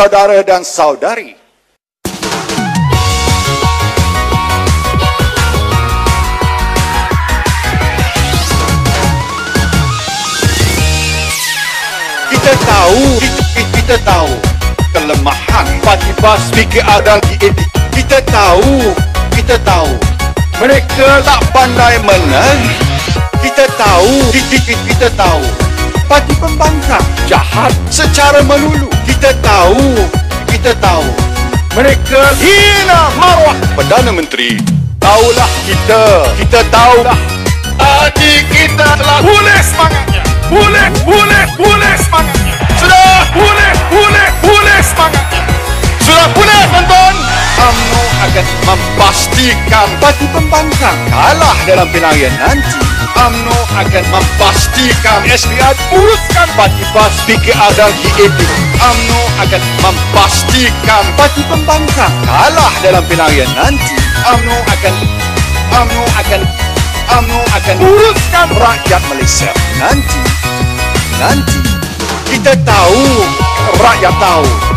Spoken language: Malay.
saudara dan saudari. Kita tahu, kita, kita tahu kelemahan parti bas PKR dan PAP. Kita tahu, kita tahu mereka tak pandai menang. Kita tahu, kita, kita, kita tahu parti pembangkang jahat secara melulu. Kita tahu, kita tahu mereka hina maruah Perdana Menteri. Taulah kita, kita tahulah hati kita telah pulih semangatnya. Pulih, pulih, pulih semangatnya. Sudah pulih, pulih, pulih semangatnya. Sudah pulih, tuan-tuan. UMNO akan memastikan parti pembangkang kalah dalam pilihan nanti. UMNO akan memastikan SDA uruskan parti PAS, PKR dan PAP. UMNO akan memastikan parti pembangkang kalah dalam pilihan nanti. UMNO akan UMNO akan UMNO akan uruskan rakyat Malaysia nanti. Nanti kita tahu, rakyat tahu